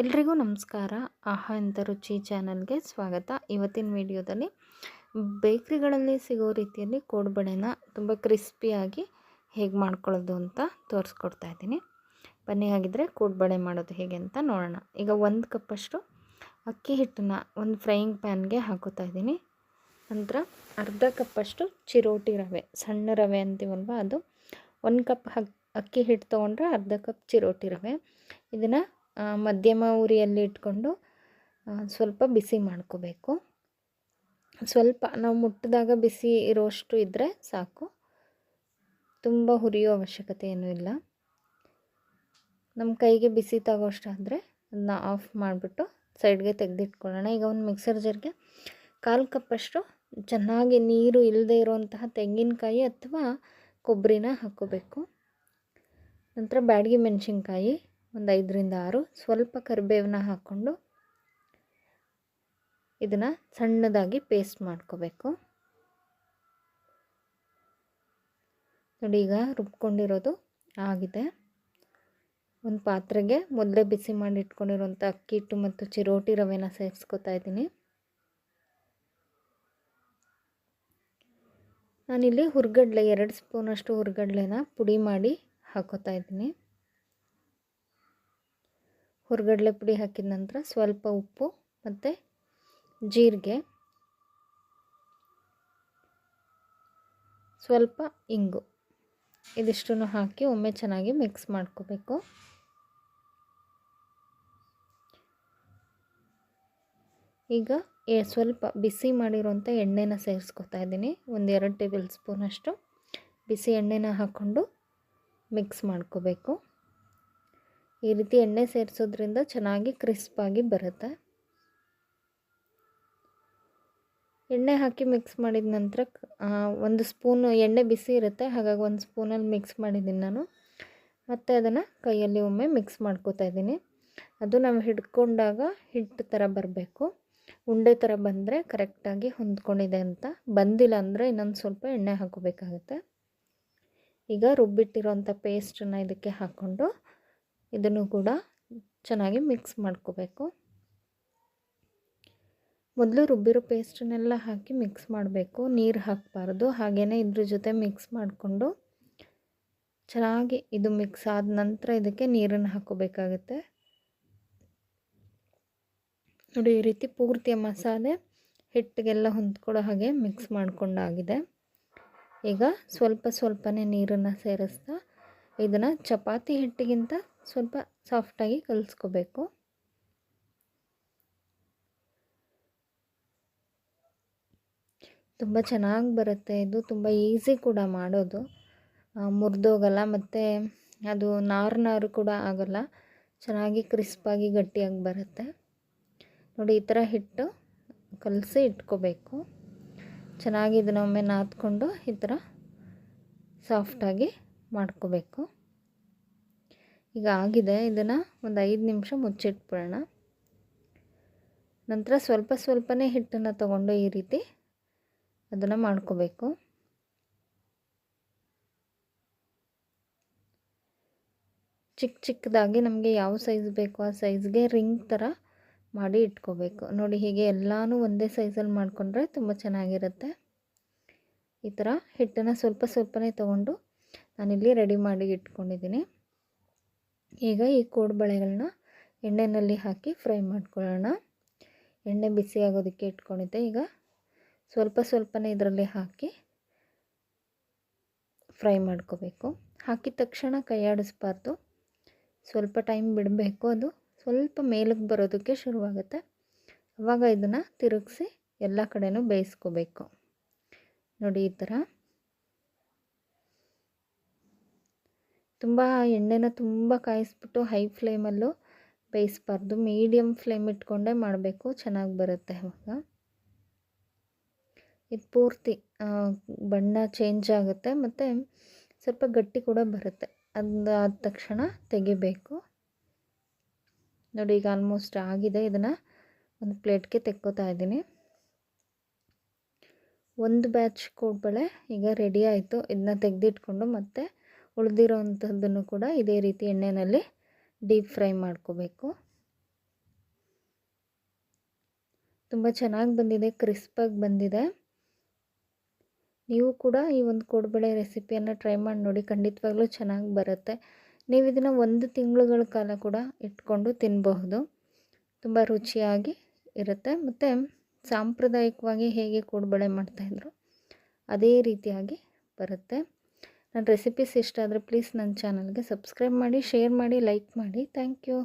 ಎಲ್ರಿಗೂ ನಮಸ್ಕಾರ. ಆಹಾ ಅಂತ ರುಚಿ ಚಾನಲ್ಗೆ ಸ್ವಾಗತ. ಇವತ್ತಿನ ವಿಡಿಯೋದಲ್ಲಿ ಬೇಕ್ರಿಗಳಲ್ಲಿ ಸಿಗೋ ರೀತಿಯಲ್ಲಿ ಕೋಡುಬಳೆನ ತುಂಬ ಕ್ರಿಸ್ಪಿಯಾಗಿ ಹೇಗೆ ಮಾಡ್ಕೊಳ್ಳೋದು ಅಂತ ತೋರಿಸ್ಕೊಡ್ತಾ ಇದ್ದೀನಿ. ಬನ್ನಿ ಹಾಗಿದ್ರೆ ಕೋಡ್ಬಳೆ ಮಾಡೋದು ಹೇಗೆ ಅಂತ ನೋಡೋಣ. ಈಗ ಒಂದು ಕಪ್ಪಷ್ಟು ಅಕ್ಕಿ ಹಿಟ್ಟನ್ನ ಒಂದು ಫ್ರೈಯಿಂಗ್ ಪ್ಯಾನ್ಗೆ ಹಾಕೋತಾ ಇದ್ದೀನಿ. ನಂತರ ಅರ್ಧ ಕಪ್ಪಷ್ಟು ಚಿರೋಟಿ ರವೆ, ಸಣ್ಣ ರವೆ ಅಂತೀವಲ್ವ ಅದು. ಒಂದು ಕಪ್ ಅಕ್ಕಿ ಹಿಟ್ಟು ತೊಗೊಂಡ್ರೆ ಅರ್ಧ ಕಪ್ ಚಿರೋಟಿ ರವೆ. ಇದನ್ನು ಮಧ್ಯಮ ಉರಿಯಲ್ಲಿ ಇಟ್ಕೊಂಡು ಸ್ವಲ್ಪ ಬಿಸಿ ಮಾಡ್ಕೋಬೇಕು. ಸ್ವಲ್ಪ ನಾವು ಮುಟ್ಟಿದಾಗ ಬಿಸಿ ಇರೋಷ್ಟು ಇದ್ದರೆ ಸಾಕು. ತುಂಬ ಹುರಿಯೋ ಅವಶ್ಯಕತೆ ಏನೂ ಇಲ್ಲ. ನಮ್ಮ ಕೈಗೆ ಬಿಸಿ ತಗೋಷ್ಟಾದರೆ ಅದನ್ನ ಆಫ್ ಮಾಡಿಬಿಟ್ಟು ಸೈಡ್ಗೆ ತೆಗೆದಿಟ್ಕೊಳ್ಳೋಣ. ಈಗ ಒಂದು ಮಿಕ್ಸರ್ ಜರ್ಗೆ ಕಾಲು ಕಪ್ಪಷ್ಟು ಚೆನ್ನಾಗಿ ನೀರು ಇಲ್ಲದೆ ಇರುವಂತಹ ತೆಂಗಿನಕಾಯಿ ಅಥವಾ ಕೊಬ್ಬರಿನ ಹಾಕ್ಕೋಬೇಕು. ನಂತರ ಬ್ಯಾಡಗಿ ಮೆಣಸಿನ್ಕಾಯಿ. ಒಂದು ಐದರಿಂದ ಆರು. ಸ್ವಲ್ಪ ಕರಿಬೇವನ್ನ ಹಾಕ್ಕೊಂಡು ಇದನ್ನು ಸಣ್ಣದಾಗಿ ಪೇಸ್ಟ್ ಮಾಡ್ಕೋಬೇಕು. ನೋಡಿ, ಈಗ ರುಬ್ಕೊಂಡಿರೋದು ಆಗಿದೆ. ಒಂದು ಪಾತ್ರೆಗೆ ಮೊದಲೇ ಬಿಸಿ ಮಾಡಿ ಇಟ್ಕೊಂಡಿರೋಂಥ ಅಕ್ಕಿ, ಹಿಟ್ಟು ಮತ್ತು ಚಿರೋಟಿ ರವೆನ ಸೇರಿಸ್ಕೊತಾ ಇದ್ದೀನಿ. ನಾನಿಲ್ಲಿ ಹುರ್ಗಡ್ಲೆ, ಎರಡು ಸ್ಪೂನಷ್ಟು ಹುರ್ಗಡ್ಲೆನ ಪುಡಿ ಮಾಡಿ ಹಾಕೋತಾ ಇದ್ದೀನಿ. ಹುರ್ಗಡ್ಲೆ ಪುಡಿ ಹಾಕಿದ ನಂತರ ಸ್ವಲ್ಪ ಉಪ್ಪು ಮತ್ತು ಜೀರಿಗೆ, ಸ್ವಲ್ಪ ಇಂಗು. ಇದಿಷ್ಟನ್ನು ಹಾಕಿ ಒಮ್ಮೆ ಚೆನ್ನಾಗಿ ಮಿಕ್ಸ್ ಮಾಡ್ಕೋಬೇಕು. ಈಗ ಸ್ವಲ್ಪ ಬಿಸಿ ಮಾಡಿರೋಂಥ ಎಣ್ಣೆನ ಸೇರಿಸ್ಕೊತಾ ಇದ್ದೀನಿ. ಒಂದು ಎರಡು ಟೇಬಲ್ ಸ್ಪೂನಷ್ಟು ಬಿಸಿ ಎಣ್ಣೆನ ಹಾಕ್ಕೊಂಡು ಮಿಕ್ಸ್ ಮಾಡ್ಕೋಬೇಕು. ಈ ರೀತಿ ಎಣ್ಣೆ ಸೇರಿಸೋದ್ರಿಂದ ಚೆನ್ನಾಗಿ ಕ್ರಿಸ್ಪಾಗಿ ಬರುತ್ತೆ. ಎಣ್ಣೆ ಹಾಕಿ ಮಿಕ್ಸ್ ಮಾಡಿದ ನಂತರ ಒಂದು ಸ್ಪೂನು ಎಣ್ಣೆ ಬಿಸಿ ಇರುತ್ತೆ, ಹಾಗಾಗಿ ಒಂದು ಸ್ಪೂನಲ್ಲಿ ಮಿಕ್ಸ್ ಮಾಡಿದ್ದೀನಿ ನಾನು. ಮತ್ತು ಅದನ್ನು ಕೈಯಲ್ಲಿ ಒಮ್ಮೆ ಮಿಕ್ಸ್ ಮಾಡ್ಕೋತಾ ಇದ್ದೀನಿ. ಅದು ನಾವು ಹಿಡ್ಕೊಂಡಾಗ ಹಿಟ್ಟು ಥರ ಬರಬೇಕು. ಉಂಡೆ ಥರ ಬಂದರೆ ಕರೆಕ್ಟಾಗಿ ಹೊಂದ್ಕೊಂಡಿದೆ ಅಂತ. ಬಂದಿಲ್ಲ ಅಂದರೆ ಇನ್ನೊಂದು ಸ್ವಲ್ಪ ಎಣ್ಣೆ ಹಾಕೋಬೇಕಾಗುತ್ತೆ ಈಗ ರುಬ್ಬಿಟ್ಟಿರೋಂಥ ಪೇಸ್ಟನ್ನು ಇದಕ್ಕೆ ಹಾಕ್ಕೊಂಡು ಇದನ್ನು ಕೂಡ ಚೆನ್ನಾಗಿ ಮಿಕ್ಸ್ ಮಾಡ್ಕೋಬೇಕು. ಮೊದಲು ರುಬ್ಬಿರೋ ಪೇಸ್ಟನ್ನೆಲ್ಲ ಹಾಕಿ ಮಿಕ್ಸ್ ಮಾಡಬೇಕು. ನೀರು ಹಾಕಬಾರ್ದು. ಹಾಗೆಯೇ ಇದ್ರ ಜೊತೆ ಮಿಕ್ಸ್ ಮಾಡಿಕೊಂಡು ಚೆನ್ನಾಗಿ ಇದು ಮಿಕ್ಸ್ ಆದ ನಂತರ ಇದಕ್ಕೆ ನೀರನ್ನು ಹಾಕೋಬೇಕಾಗುತ್ತೆ ನೋಡಿ, ಈ ರೀತಿ ಪೂರ್ತಿಯ ಮಸಾಲೆ ಹಿಟ್ಟಿಗೆಲ್ಲ ಹೊಂದ್ಕೊಡೋ ಹಾಗೆ ಮಿಕ್ಸ್ ಮಾಡ್ಕೊಂಡಾಗಿದೆ. ಈಗ ಸ್ವಲ್ಪ ಸ್ವಲ್ಪನೇ ನೀರನ್ನು ಸೇರಿಸ್ತಾ ಇದನ್ನು ಚಪಾತಿ ಹಿಟ್ಟಿಗಿಂತ ಸ್ವಲ್ಪ ಸಾಫ್ಟಾಗಿ ಕಲಿಸ್ಕೋಬೇಕು. ತುಂಬ ಚೆನ್ನಾಗಿ ಬರುತ್ತೆ ಇದು, ತುಂಬ ಈಸಿ ಕೂಡ ಮಾಡೋದು. ಮುರಿದೋಗಲ್ಲ, ಮತ್ತು ಅದು ನಾರು ನಾರು ಕೂಡ ಆಗೋಲ್ಲ. ಚೆನ್ನಾಗಿ ಕ್ರಿಸ್ಪಾಗಿ ಗಟ್ಟಿಯಾಗಿ ಬರುತ್ತೆ. ನೋಡಿ, ಈ ಥರ ಹಿಟ್ಟು ಕಲಸಿ ಇಟ್ಕೋಬೇಕು. ಚೆನ್ನಾಗಿ ಇದನ್ನೊಮ್ಮೆ ನಾದ್ಕೊಂಡು ಈ ಥರ ಸಾಫ್ಟಾಗಿ ಮಾಡ್ಕೋಬೇಕು. ಈಗ ಆಗಿದೆ. ಇದನ್ನು ಒಂದು ಐದು ನಿಮಿಷ ಮುಚ್ಚಿಟ್ಬಿಡೋಣ. ನಂತರ ಸ್ವಲ್ಪ ಸ್ವಲ್ಪನೇ ಹಿಟ್ಟನ್ನು ತಗೊಂಡು ಈ ರೀತಿ ಅದನ್ನು ಮಾಡ್ಕೋಬೇಕು. ಚಿಕ್ಕ ಚಿಕ್ಕದಾಗಿ ನಮಗೆ ಯಾವ ಸೈಜ್ ಬೇಕೋ ಆ ಸೈಜ್ಗೆ ರಿಂಗ್ ಥರ ಮಾಡಿ ಇಟ್ಕೋಬೇಕು. ನೋಡಿ ಹೀಗೆ ಎಲ್ಲನೂ ಒಂದೇ ಸೈಜಲ್ಲಿ ಮಾಡಿಕೊಂಡ್ರೆ ತುಂಬ ಚೆನ್ನಾಗಿರುತ್ತೆ. ಈ ಥರ ಹಿಟ್ಟನ್ನು ಸ್ವಲ್ಪ ಸ್ವಲ್ಪನೇ ತೊಗೊಂಡು ನಾನಿಲ್ಲಿ ರೆಡಿ ಮಾಡಿ ಇಟ್ಕೊಂಡಿದ್ದೀನಿ. ಈಗ ಈ ಕೋಡುಬಳೆಗಳನ್ನ ಎಣ್ಣೆಯಲ್ಲಿ ಹಾಕಿ ಫ್ರೈ ಮಾಡ್ಕೊಳ್ಳೋಣ. ಎಣ್ಣೆ ಬಿಸಿ ಆಗೋದಕ್ಕೆ ಇಟ್ಕೊಂಡಿದ್ದೆ. ಈಗ ಸ್ವಲ್ಪ ಸ್ವಲ್ಪನೇ ಇದರಲ್ಲಿ ಹಾಕಿ ಫ್ರೈ ಮಾಡ್ಕೋಬೇಕು. ಹಾಕಿದ ತಕ್ಷಣ ಕೈಯಾಡಿಸ್ಬಾರ್ದು. ಸ್ವಲ್ಪ ಟೈಮ್ ಬಿಡಬೇಕು. ಅದು ಸ್ವಲ್ಪ ಮೇಲಕ್ಕೆ ಬರೋದಕ್ಕೆ ಶುರುವಾಗುತ್ತೆ. ಆವಾಗ ಇದನ್ನು ತಿರುಗಿಸಿ ಎಲ್ಲ ಕಡೆನೂ ಬೇಯಿಸ್ಕೋಬೇಕು. ನೋಡಿ ಈ ಥರ. ತುಂಬ ಎಣ್ಣೆನ ತುಂಬ ಕಾಯಿಸ್ಬಿಟ್ಟು ಹೈ ಫ್ಲೇಮಲ್ಲೂ ಬೇಯಿಸ್ಬಾರ್ದು. ಮೀಡಿಯಮ್ ಫ್ಲೇಮ್ ಇಟ್ಕೊಂಡೇ ಮಾಡಬೇಕು. ಚೆನ್ನಾಗಿ ಬರುತ್ತೆ ಅವಾಗ. ಇದು ಪೂರ್ತಿ ಬಣ್ಣ ಚೇಂಜ್ ಆಗುತ್ತೆ ಮತ್ತು ಸ್ವಲ್ಪ ಗಟ್ಟಿ ಕೂಡ ಬರುತ್ತೆ. ಅದು, ಆದ ತಕ್ಷಣ ತೆಗಿಬೇಕು. ನೋಡಿ, ಈಗ ಆಲ್ಮೋಸ್ಟ್ ಆಗಿದೆ. ಇದನ್ನು ಒಂದು ಪ್ಲೇಟ್ಗೆ ತೆಕ್ಕೋತಾ ಇದ್ದೀನಿ. ಒಂದು ಬ್ಯಾಚ್ ಕೂಡಬಳೆ ಈಗ ರೆಡಿ ಆಯಿತು. ಇದನ್ನ ತೆಗೆದಿಟ್ಕೊಂಡು ಮತ್ತೆ ಉಳಿದಿರೋ ಕೂಡ ಇದೇ ರೀತಿ ಎಣ್ಣೆಯಲ್ಲಿ ಡೀಪ್ ಫ್ರೈ ಮಾಡ್ಕೋಬೇಕು. ತುಂಬ ಚೆನ್ನಾಗಿ ಬಂದಿದೆ, ಕ್ರಿಸ್ಪಾಗಿ ಬಂದಿದೆ. ನೀವು ಕೂಡ ಈ ಒಂದು ಕೋಡುಬಳೆ ರೆಸಿಪಿಯನ್ನು ಟ್ರೈ ಮಾಡಿ ನೋಡಿ, ಖಂಡಿತವಾಗ್ಲೂ ಚೆನ್ನಾಗಿ ಬರುತ್ತೆ. ನೀವು ಇದನ್ನು ಒಂದು ತಿಂಗಳುಗಳ ಕಾಲ ಕೂಡ ಇಟ್ಕೊಂಡು ತಿನ್ನಬಹುದು ತುಂಬ ರುಚಿಯಾಗಿ ಇರುತ್ತೆ. ಮತ್ತು ಸಾಂಪ್ರದಾಯಿಕವಾಗಿ ಹೇಗೆ ಕೋಡ್ಬಳೆ ಮಾಡ್ತಾಯಿದ್ರು ಅದೇ ರೀತಿಯಾಗಿ ಬರುತ್ತೆ. ನನ್ನ ರೆಸಿಪೀಸ್ ಇಷ್ಟ ಆದರೆ ಪ್ಲೀಸ್ ನನ್ನ ಚಾನಲ್ಗೆ ಸಬ್ಸ್ಕ್ರೈಬ್ ಮಾಡಿ ಶೇರ್ ಮಾಡಿ ಲೈಕ್ ಮಾಡಿ. Thank you